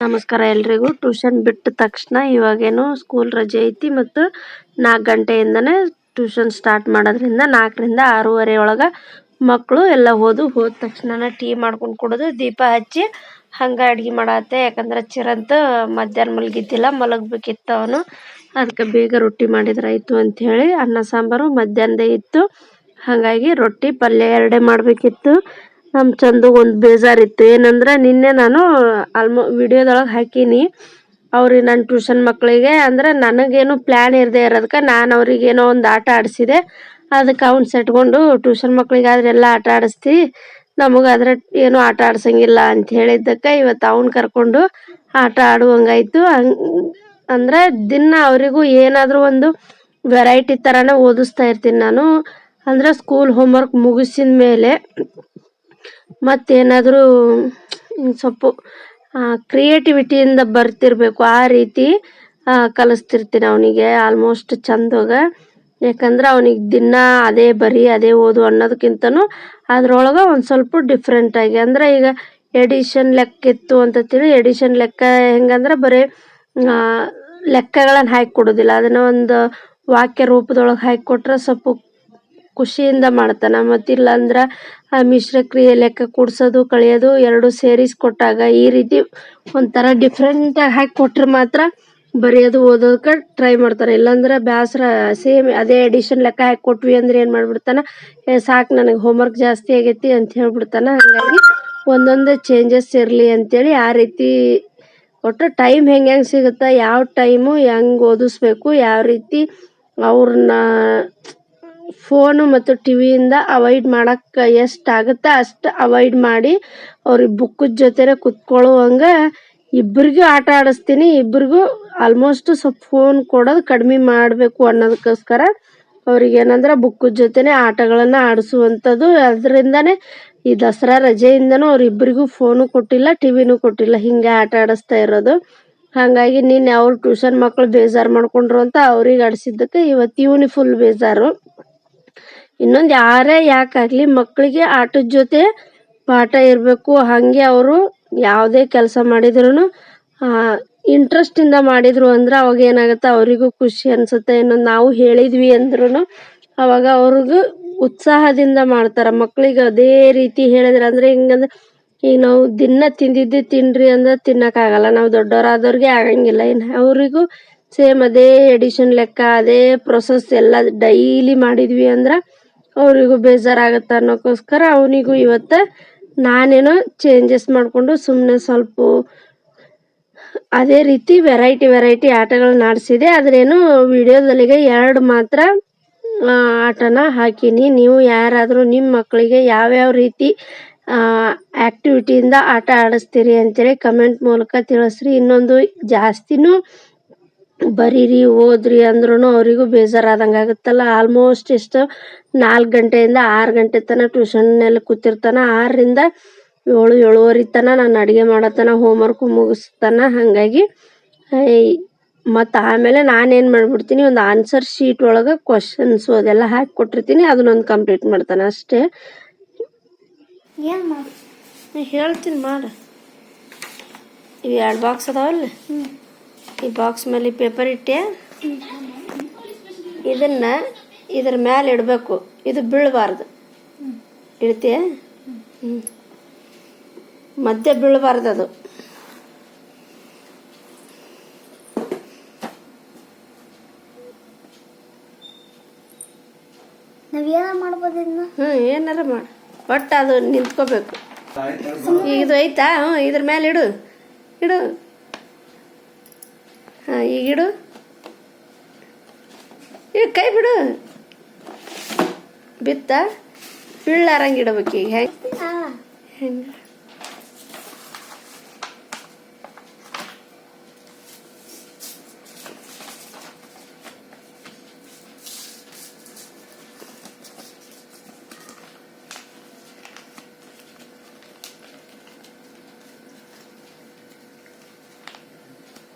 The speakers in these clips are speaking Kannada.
ನಮಸ್ಕಾರ ಎಲ್ರಿಗೂ. ಟ್ಯೂಷನ್ ಬಿಟ್ಟ ತಕ್ಷಣ ಇವಾಗೇನು ಸ್ಕೂಲ್ ರಜೆ ಐತಿ ಮತ್ತು ನಾಲ್ಕು ಗಂಟೆಯಿಂದನೇ ಟ್ಯೂಷನ್ ಸ್ಟಾರ್ಟ್ ಮಾಡೋದ್ರಿಂದ ನಾಲ್ಕರಿಂದ ಆರೂವರೆ ಒಳಗೆ ಮಕ್ಕಳು ಎಲ್ಲ ಓದು. ಹೋದ ತಕ್ಷಣ ಟೀ ಮಾಡ್ಕೊಂಡು ಕುಡಿದು ದೀಪ ಹಚ್ಚಿ ಹಂಗೆ ಅಡ್ಗೆ ಮಾಡತ್ತೆ. ಯಾಕಂದ್ರೆ ಚಿರಂತ ಮಧ್ಯಾಹ್ನ ಮಲಗಿದ್ದಿಲ್ಲ, ಮಲಗಬೇಕಿತ್ತು ಅವನು. ಅದಕ್ಕೆ ಬೇಗ ರೊಟ್ಟಿ ಮಾಡಿದ್ರಾಯ್ತು ಅಂತ ಹೇಳಿ ಅನ್ನ ಸಾಂಬಾರು ಮಧ್ಯಾಹ್ನದೇ ಇತ್ತು. ಹಾಗಾಗಿ ರೊಟ್ಟಿ ಪಲ್ಯ ಎರಡೇ ಮಾಡಬೇಕಿತ್ತು. ನಮ್ಮ ಚಂದು ಒಂದು ಬೇಜಾರಿತ್ತು. ಏನಂದ್ರೆ ನಿನ್ನೆ ನಾನು ಆಲ್ಮೋ ವಿಡಿಯೋದೊಳಗೆ ಹಾಕೀನಿ. ಅವ್ರಿಗೆ ನನ್ನ ಟ್ಯೂಷನ್ ಮಕ್ಕಳಿಗೆ ಅಂದ್ರೆ ನನಗೇನು ಪ್ಲ್ಯಾನ್ ಇರದೇ ಇರೋದಕ್ಕೆ ನಾನು ಅವ್ರಿಗೇನೋ ಒಂದು ಆಟ ಆಡಿಸಿದೆ. ಅದಕ್ಕೆ ಅವ್ನು ಸೆಟ್ಕೊಂಡು ಟ್ಯೂಷನ್ ಮಕ್ಕಳಿಗಾದ್ರೆ ಎಲ್ಲ ಆಟ ಆಡಿಸ್ತಿ. ಅದ್ರ ಏನು ಆಟ ಆಡ್ಸಂಗಿಲ್ಲ ಅಂತ ಹೇಳಿದ್ದಕ್ಕೆ ಇವತ್ತು ಅವ್ನು ಕರ್ಕೊಂಡು ಆಟ ಆಡುವಂಗಾಯ್ತು. ಹಂಗೆ ಅಂದ್ರೆ ದಿನ ಅವರಿಗೂ ಏನಾದರೂ ಒಂದು ವೆರೈಟಿ ಥರನೇ ಓದಿಸ್ತಾ ಇರ್ತೀನಿ ನಾನು. ಅಂದ್ರೆ ಸ್ಕೂಲ್ ಹೋಮ್ವರ್ಕ್ ಮುಗಿಸಿದ ಮೇಲೆ ಮತ್ತೇನಾದರೂ ಸ್ವಲ್ಪ ಕ್ರಿಯೇಟಿವಿಟಿಯಿಂದ ಬರ್ತಿರಬೇಕು, ಆ ರೀತಿ ಕಲಿಸ್ತಿರ್ತೀನಿ ಅವನಿಗೆ ಆಲ್ಮೋಸ್ಟ್ ಚಂದಾಗ ಯಾಕಂದ್ರೆ ಅವನಿಗೆ ದಿನ ಅದೇ ಬರೀ, ಅದೇ ಓದು ಅನ್ನೋದಕ್ಕಿಂತನೂ ಅದ್ರೊಳಗೆ ಒಂದು ಸ್ವಲ್ಪ ಡಿಫ್ರೆಂಟ್ ಆಗಿ, ಅಂದ್ರೆ ಈಗ ಎಡಿಷನ್ ಲೆಕ್ಕ ಇತ್ತು ಅಂತ ತಿಳಿ ಎಡಿಷನ್ ಲೆಕ್ಕ ಹೆಂಗಂದ್ರೆ ಬರೀ ಲೆಕ್ಕಗಳನ್ನು ಹಾಕಿ ಕೊಡೋದಿಲ್ಲ ಅದನ್ನು ಒಂದು ವಾಕ್ಯ ರೂಪದೊಳಗೆ ಹಾಕಿ ಕೊಟ್ರೆ ಸ್ವಲ್ಪ ಖುಷಿಯಿಂದ ಮಾಡ್ತಾನ. ಮತ್ತಿಲ್ಲ ಅಂದ್ರೆ ಆ ಮಿಶ್ರ ಕ್ರಿಯೆ ಲೆಕ್ಕ ಕೂಡ್ಸೋದು, ಕಳಿಯೋದು ಎರಡು ಸೇರಿಸ್ಕೊಟ್ಟಾಗ ಈ ರೀತಿ ಒಂಥರ ಡಿಫ್ರೆಂಟ್ ಆಗಿ ಹಾಕಿ ಕೊಟ್ರೆ ಮಾತ್ರ ಬರೆಯೋದು ಓದೋದಕ್ಕೆ ಟ್ರೈ ಮಾಡ್ತಾರೆ ಇಲ್ಲಾಂದ್ರೆ ಬ್ಯಾಸರ ಸೇಮ್ ಅದೇ ಎಡಿಷನ್ ಲೆಕ್ಕ ಹಾಕಿ ಕೊಟ್ವಿ ಅಂದ್ರೆ ಏನು ಮಾಡ್ಬಿಡ್ತಾನ ಸಾಕು ನನಗೆ ಹೋಮ್ವರ್ಕ್ ಜಾಸ್ತಿ ಆಗೈತಿ ಅಂತ ಹೇಳ್ಬಿಡ್ತಾನ. ಹಾಗಾಗಿ ಒಂದೊಂದೇ ಚೇಂಜಸ್ ಇರಲಿ ಅಂತೇಳಿ ಆ ರೀತಿ ಒಟ್ಟು ಟೈಮ್ ಹೆಂಗೆ ಹೆಂಗೆ ಸಿಗುತ್ತೆ, ಯಾವ ಟೈಮು ಹೆಂಗೆ ಓದಿಸ್ಬೇಕು, ಯಾವ ರೀತಿ ಅವ್ರನ್ನ ಫೋನು ಮತ್ತು ಟಿವಿಯಿಂದ ಅವಾಯ್ಡ್ ಮಾಡಕ್ಕೆ ಎಷ್ಟು ಆಗುತ್ತೆ ಅಷ್ಟು ಅವಾಯ್ಡ್ ಮಾಡಿ ಅವ್ರಿಗೆ ಬುಕ್ ಜೊತೆನೆ ಕುತ್ಕೊಳ್ಳುವಂಗ ಇಬ್ಬರಿಗೂ ಆಟ ಆಡಿಸ್ತೀನಿ ಇಬ್ಬರಿಗೂ ಆಲ್ಮೋಸ್ಟ್ ಸ್ವಲ್ಪ ಫೋನ್ ಕೊಡೋದು ಕಡಿಮೆ ಮಾಡಬೇಕು ಅನ್ನೋದಕ್ಕೋಸ್ಕರ ಅವ್ರಿಗೆ ಏನಂದ್ರೆ ಬುಕ್ಕದ ಜೊತೆನೆ ಆಟಗಳನ್ನು ಆಡಿಸುವಂಥದ್ದು. ಅದರಿಂದನೇ ಈ ದಸರಾ ರಜೆಯಿಂದನೂ ಅವ್ರಿಬ್ಬರಿಗೂ ಫೋನು ಕೊಟ್ಟಿಲ್ಲ, ಟಿವಿನೂ ಕೊಟ್ಟಿಲ್ಲ, ಹಿಂಗೆ ಆಟ ಆಡಿಸ್ತಾ ಇರೋದು. ಹಾಗಾಗಿ ನಿನ್ನೆ ಅವ್ರು ಟ್ಯೂಷನ್ ಮಕ್ಕಳು ಬೇಜಾರು ಮಾಡ್ಕೊಂಡ್ರು ಅಂತ ಅವ್ರಿಗೆ ಆಡಿಸಿದ್ದಕ್ಕೆ ಇವತ್ತು ಇವನಿ ಫುಲ್ ಬೇಜಾರು. ಇನ್ನೊಂದು ಯಾರೇ ಯಾಕಾಗ್ಲಿ ಮಕ್ಕಳಿಗೆ ಆಟದ ಜೊತೆ ಪಾಠ ಇರಬೇಕು. ಹಾಗೆ ಅವರು ಯಾವುದೇ ಕೆಲಸ ಮಾಡಿದ್ರು ಇಂಟ್ರೆಸ್ಟ್ ಇಂದ ಮಾಡಿದ್ರು ಅಂದ್ರೆ ಅವಾಗ ಏನಾಗುತ್ತೆ ಅವರಿಗೂ ಖುಷಿ ಅನ್ಸುತ್ತೆ. ಇನ್ನೊಂದ್ ನಾವು ಹೇಳಿದ್ವಿ ಅಂದ್ರೂ ಅವಾಗ ಅವ್ರಿಗೂ ಉತ್ಸಾಹದಿಂದ ಮಾಡ್ತಾರ. ಮಕ್ಕಳಿಗೆ ಅದೇ ರೀತಿ ಹೇಳಿದ್ರೆ ಅಂದ್ರೆ ಹಿಂಗಂದ್ರೆ, ಈಗ ನಾವು ದಿನ ತಿಂದಿದ್ದೆ ತಿನ್ರಿ ಅಂದ್ರೆ ತಿನ್ನಕ್ಕಾಗಲ್ಲ ನಾವು ದೊಡ್ಡವರಾದವ್ರಿಗೆ ಆಗಂಗಿಲ್ಲ. ಇನ್ನು ಅವರಿಗೂ ಸೇಮ್ ಅದೇ ಎಡಿಷನ್ ಲೆಕ್ಕ, ಅದೇ ಪ್ರೊಸೆಸ್ ಎಲ್ಲ ಡೈಲಿ ಮಾಡಿದ್ವಿ ಅಂದ್ರೆ ಅವರಿಗೂ ಬೇಜಾರಾಗತ್ತೆ ಅನ್ನೋಕ್ಕೋಸ್ಕರ ಅವನಿಗೂ ಇವತ್ತು ನಾನೇನೋ ಚೇಂಜಸ್ ಮಾಡಿಕೊಂಡು ಸುಮ್ಮನೆ ಸ್ವಲ್ಪ ಅದೇ ರೀತಿ ವೆರೈಟಿ ವೆರೈಟಿ ಆಟಗಳನ್ನ ಆಡಿಸಿದೆ ಆದ್ರೇನು ವಿಡಿಯೋದಲ್ಲಿಗೆ ಎರಡು ಮಾತ್ರ ಆಟನ ಹಾಕೀನಿ. ನೀವು ಯಾರಾದರೂ ನಿಮ್ಮ ಮಕ್ಕಳಿಗೆ ಯಾವ್ಯಾವ ರೀತಿ ಆ್ಯಕ್ಟಿವಿಟಿಯಿಂದ ಆಟ ಆಡಿಸ್ತೀರಿ ಅಂತೇಳಿ ಕಮೆಂಟ್ ಮೂಲಕ ತಿಳಿಸ್ರಿ. ಇನ್ನೊಂದು ಜಾಸ್ತಿನೂ ಬರೀರಿ ಓದ್ರಿ ಅಂದ್ರೂ ಅವರಿಗೂ ಬೇಜಾರಾದಂಗೆ ಆಗುತ್ತಲ್ಲ. ಆಲ್ಮೋಸ್ಟ್ ಎಷ್ಟು? ನಾಲ್ಕು ಗಂಟೆಯಿಂದ ಆರು ಗಂಟೆ ತನಕ ಟ್ಯೂಷನ್ನಲ್ಲಿ ಕೂತಿರ್ತಾನ. ಆರರಿಂದ ಏಳು ಏಳುವರೆ ತನಕ ನಾನು ಅಡುಗೆ ಮಾಡತನ ಹೋಮ್ವರ್ಕು ಮುಗಿಸ್ತಾನ ಹಾಗಾಗಿ ಮತ್ತು ಆಮೇಲೆ ನಾನೇನು ಮಾಡ್ಬಿಡ್ತೀನಿ ಒಂದು ಆನ್ಸರ್ ಶೀಟ್ ಒಳಗೆ ಕ್ವಶನ್ಸು ಅದೆಲ್ಲ ಹಾಕಿ ಕೊಟ್ಟಿರ್ತೀನಿ. ಅದನ್ನೊಂದು ಕಂಪ್ಲೀಟ್ ಮಾಡ್ತಾನೆ ಅಷ್ಟೇ. ಏನು ಹೇಳ್ತೀನಿ ಮಾಡ. ಇವು ಎರಡು ಬಾಕ್ಸ್ ಅದಾವಲ್ಲ? ಈ ಬಾಕ್ಸ್ ಮೇಲೆ ಪೇಪರ್ ಇಟ್ಟೆ. ಇದನ್ನ ಇದ್ರ ಮೇಲೆ ಇಡಬೇಕು. ಇದು ಬೀಳಬಾರ್ದು. ಇಡ್ತೀಯ? ಹ್ಞೂ ಮಧ್ಯೆ ಬೀಳಬಾರ್ದು ಅದು. ನಾವ್ ಏನ ಮಾಡ್ಬೋದು ಇದನ್ನ ಹ್ಞೂ ಏನಾರ ಮಾಡು ಒಟ್ಟು ಅದು ನಿಂತ್ಕೋಬೇಕು. ಈಗ ಇದು ಐತಾ? ಹ್ಞೂ ಇದ್ರ ಮೇಲೆ ಇಡು. ಇಡು. ಹಾಂ ಈಗ ಇಡು ಈಗ ಕೈ ಬಿಡು. ಬಿತ್ತ. ಇಡಬೇಕು ಈಗ. ಹೆಂಗೆ? ಹೆಂಗೆ?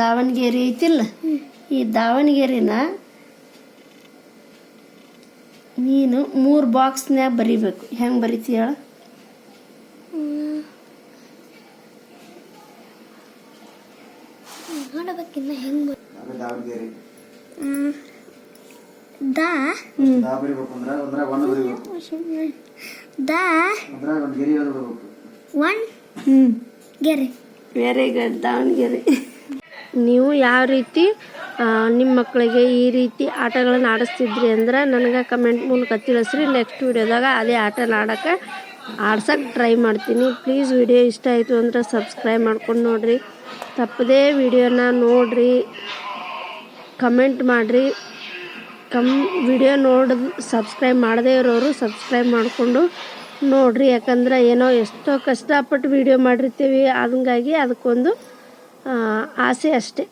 ದಾವಣಗೆರೆ ಐತಿಲ್ಲ? ಈ ದಾವಣಗೆರೆನ ನೀನು ಮೂರು ಬಾಕ್ಸ್ನ್ಯಾಗ ಬರಿಬೇಕು. ಹೆಂಗೆ ಬರಿತೀಯ ಹೇಳ? ನೋಡಬೇಕಿನ್ನ ಹೆಂಗೆ ದಾವಣಗೆರೆ. ದ ದಾ ಬರಿಬೇಕು. ಅಂದ್ರೆ ಅದ್ರಾಗ ಒಂದು ಬರಿಬೇಕು. ದ ಅದ್ರಾಗ ಒಂದು ಗೆರೆ ಅದು ಒನ್ ಹ್ಞೂ ಗೆರೆ. Very good Davanagere. ನೀವು ಯಾವ ರೀತಿ ನಿಮ್ಮ ಮಕ್ಕಳಿಗೆ ಈ ರೀತಿ ಆಟಗಳನ್ನು ಆಡಿಸ್ತಿದ್ರಿ ಅಂದ್ರೆ ನನಗೆ ಕಮೆಂಟ್ ಮೂಲಕ ತಿಳಿಸ್ರಿ. ನೆಕ್ಸ್ಟ್ ವಿಡಿಯೋದಾಗ ಅದೇ ಆಟನ ಆಡೋಕ್ಕೆ ಆಡ್ಸಕ್ಕೆ ಟ್ರೈ ಮಾಡ್ತೀನಿ. ಪ್ಲೀಸ್ ವಿಡಿಯೋ ಇಷ್ಟ ಆಯಿತು ಅಂದ್ರೆ ಸಬ್ಸ್ಕ್ರೈಬ್ ಮಾಡ್ಕೊಂಡು ನೋಡಿರಿ. ತಪ್ಪದೇ ವಿಡಿಯೋನ ನೋಡಿರಿ. ಕಮೆಂಟ್ ಮಾಡಿರಿ. ಕಮ್, ವಿಡಿಯೋ ನೋಡಿದ ಸಬ್ಸ್ಕ್ರೈಬ್ ಮಾಡದೇ ಇರೋರು ಸಬ್ಸ್ಕ್ರೈಬ್ ಮಾಡಿಕೊಂಡು ನೋಡಿರಿ. ಯಾಕಂದ್ರೆ ಏನೋ ಎಷ್ಟೋ ಕಷ್ಟಪಟ್ಟು ವಿಡಿಯೋ ಮಾಡಿರ್ತೀವಿ. ಹಂಗಾಗಿ ಅದಕ್ಕೊಂದು ಆಸೆ ಅಷ್ಟೇ.